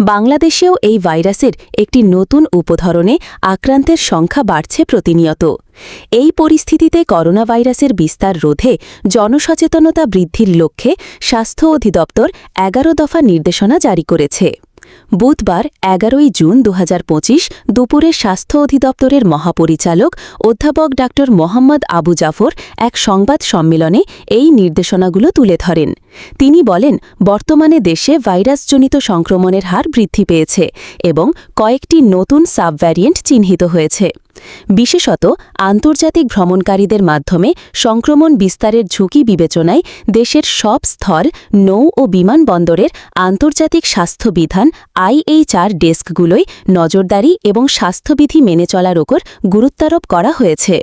বাংলাদেশেও এই ভাইরাসের একটি নতুন উপধরনে আক্রান্তের সংখ্যা বাড়ছে প্রতিনিয়ত। এই পরিস্থিতিতে করোনা ভাইরাসের বিস্তার রোধে জনসচেতনতা বৃদ্ধির লক্ষ্যে স্বাস্থ্য অধিদপ্তর এগারো দফা নির্দেশনা জারি করেছে। বুধবার এগারোই জুন দুহাজার পঁচিশ দুপুরে স্বাস্থ্য অধিদপ্তরের মহাপরিচালক অধ্যাপক ডা মোহাম্মদ আবু জাফর এক সংবাদ সম্মেলনে এই নির্দেশনাগুলো তুলে ধরেন। তিনি বলেন, বর্তমানে দেশে ভাইরাসজনিত সংক্রমণের হার বৃদ্ধি পেয়েছে এবং কয়েকটি নতুন সাবভ্যারিয়েন্ট চিহ্নিত হয়েছে। বিশেষত আন্তর্জাতিক ভ্রমণকারীদের মাধ্যমে সংক্রমণ বিস্তারের ঝুঁকি বিবেচনায় দেশের সব স্থল, নৌ ও বিমানবন্দরের আন্তর্জাতিক স্বাস্থ্যবিধান আইএইচআর ডেস্কগুলোয় নজরদারি এবং স্বাস্থ্যবিধি মেনে চলার ওপর গুরুত্বারোপ করা হয়েছে।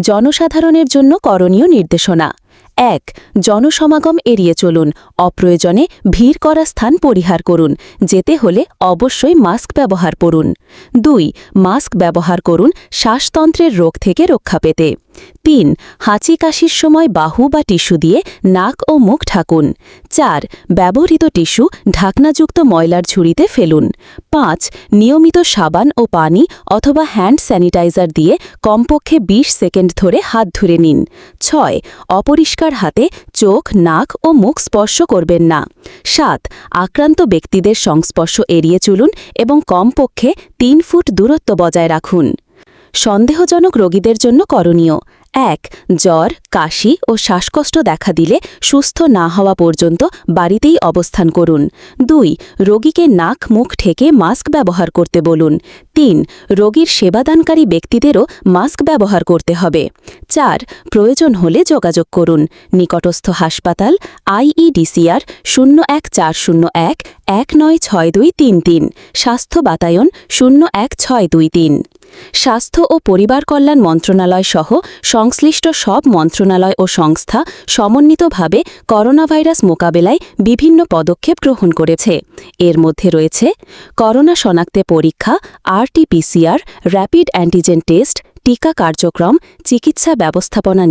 জনসাধারণের জন্য করণীয় নির্দেশনা। এক, জনসমাগম এড়িয়ে চলুন। অপ্রয়োজনে ভিড় করা স্থান পরিহার করুন, যেতে হলে অবশ্যই মাস্ক ব্যবহার করুন। দুই, মাস্ক ব্যবহার করুন শ্বাসতন্ত্রের রোগ থেকে রক্ষা পেতে। তিন হাঁচি কাশির সময় বাহু বা টিস্যু দিয়ে নাক ও মুখ ঢাকুন। চার, ব্যবহৃত টিস্যু ঢাকনাযুক্ত ময়লার ঝুড়িতে ফেলুন। পাঁচ, নিয়মিত সাবান ও পানি অথবা হ্যান্ড স্যানিটাইজার দিয়ে কমপক্ষে ২০ সেকেন্ড ধরে হাত ধুয়ে নিন। ছয়, অপরিষ্কার হাতে চোখ, নাক ও মুখ স্পর্শ করবেন না। সাত, আক্রান্ত ব্যক্তিদের সংস্পর্শ এড়িয়ে চলুন এবং কমপক্ষে তিন ফুট দূরত্ব বজায় রাখুন। সন্দেহজনক রোগীদের জন্য করণীয়। এক, জ্বর, কাশি ও শ্বাসকষ্ট দেখা দিলে সুস্থ না হওয়া পর্যন্ত বাড়িতেই অবস্থান করুন। দুই, রোগীকে নাক, মুখ ঠেকে মাস্ক ব্যবহার করতে বলুন। তিন, রোগীর সেবাদানকারী ব্যক্তিদেরও মাস্ক ব্যবহার করতে হবে। চার, প্রয়োজন হলে যোগাযোগ করুন। নিকটস্থ হাসপাতাল, আইইডিসিআর শূন্য এক চার শূন্য এক এক নয় ছয় দুই তিন তিন। স্বাস্থ্য বাতায়ন শূন্য এক ছয় দুই তিন। স্বাস্থ্য ও পরিবার কল্যাণ মন্ত্রণালয় সহ সংশ্লিষ্ট সব মন্ত্রণালয় ও সংস্থা সমন্বিতভাবে করোনা ভাইরাস মোকাবেলায় বিভিন্ন পদক্ষেপ গ্রহণ করেছে। এর মধ্যে রয়েছে করোনা শনাক্তে পরীক্ষা আরটিপিসিআর র্যাপিড অ্যান্টিজেন টেস্ট টিকা কার্যক্রম, চিকিৎসা ব্যবস্থাপনা